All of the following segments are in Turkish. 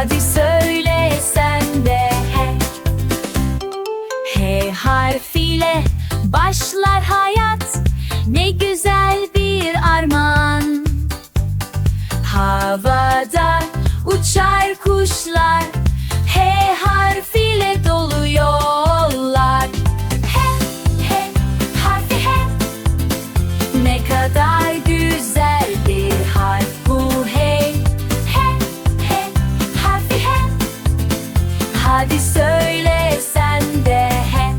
Hadi söyle sen de hey harfiyle başlar hayat. Ne güzel bir armağan Havada uçar kuşlar. Hadi söyle sen de he.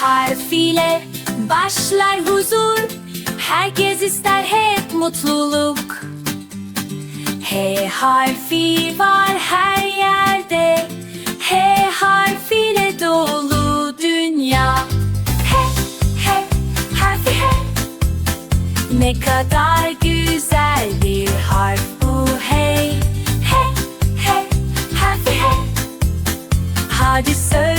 Harfiyle başlar huzur. Herkes ister hep mutluluk. H harfi var. Ne kadar güzel bir harf bu. Hey H, H, harfi H Hadi söyle